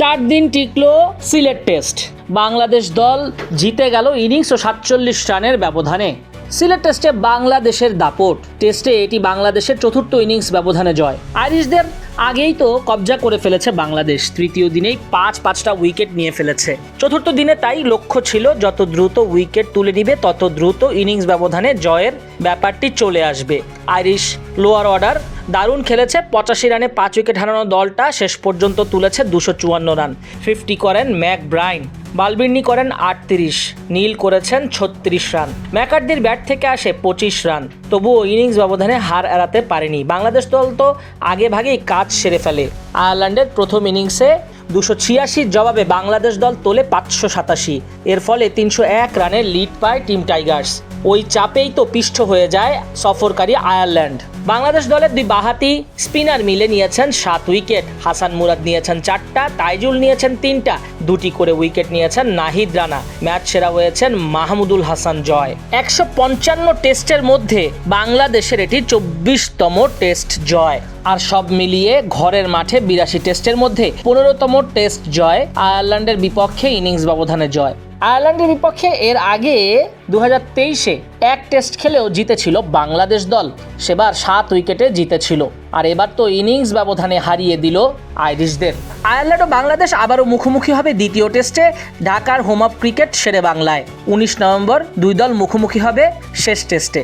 চার দিন টিকলো সিলেট টেস্ট। বাংলাদেশ দল জিতে গেল ইনিংস ও সাতচল্লিশ রানের ব্যবধানে। সিলেট টেস্টে বাংলাদেশের দাপট। টেস্টে এটি বাংলাদেশের চতুর্থ ইনিংস ব্যবধানে জয়। আইরিশদের আগেই তো কবজা করে ফেলেছে বাংলাদেশ। তৃতীয় দিনেই পাঁচ পাঁচটা উইকেট নিয়ে ফেলেছে। চতুর্থ দিনে তাই লক্ষ্য ছিল যত দ্রুত উইকেট তুলে নিবে, তত দ্রুত ইনিংস ব্যবধানে জয়ের ব্যাপারটি চলে আসবে। আইরিশ লোয়ার অর্ডার দারুণ খেলেছে। পঁচাশি রানে পাঁচ উইকেট হারানো দলটা শেষ পর্যন্ত তুলেছে দুশো চুয়ান্ন রান। ফিফটি করেন ম্যাক ব্রাইন। বালবির্নি করেন আটত্রিশ। নীল করেছেন ছত্রিশ রান। ম্যাকার্দির ব্যাট থেকে আসে পঁচিশ রান। তবুও ইনিংস ব্যবধানে হার এড়াতে পারেনি। বাংলাদেশ দল তো আগে ভাগেই কাজ সেরে ফেলে। আয়ারল্যান্ডের প্রথম ইনিংসে দুশো ছিয়াশির জবাবে বাংলাদেশ দল তোলে পাঁচশো সাতাশি। এর ফলে তিনশো এক রানের লিড পায় টিম টাইগার্স। ওই চাপেই তো পিষ্ট হয়ে যায় সফরকারী আয়ারল্যান্ড। বাংলাদেশ দলের দুই বাহাতি স্পিনার মিলে নিয়েছেন সাত উইকেট। হাসান মুরাদ নিয়েছেন চারটা, তাইজুল নিয়েছেন তিনটা, দুটি করে উইকেট নিয়েছেন নাহিদ রানা। ম্যাচ সেরা হয়েছেন মাহমুদুল হাসান জয়। একশো পঞ্চান্ন টেস্টের মধ্যে বাংলাদেশের এটি চব্বিশতম টেস্ট জয়। আর সব মিলিয়ে ঘরের মাঠে বিরাশি টেস্টের মধ্যে পনেরোতম টেস্ট জয় আয়ারল্যান্ডের বিপক্ষে ইনিংস ব্যবধানে জয়। আয়ারল্যান্ডের বিপক্ষে এর আগে দু হাজার তেইশে এক টেস্ট খেলেও জিতেছিল বাংলাদেশ দল। সেবার সাত উইকেটে জিতেছিল। আর এবার তো ইনিংস ব্যবধানে হারিয়ে দিল আইরিশদের। আয়ারল্যান্ড ও বাংলাদেশ আবারও মুখোমুখি হবে দ্বিতীয় টেস্টে। ঢাকার হোম অফ ক্রিকেট সেরে বাংলায়। উনিশ নভেম্বর দুই দল মুখোমুখি হবে শেষ টেস্টে।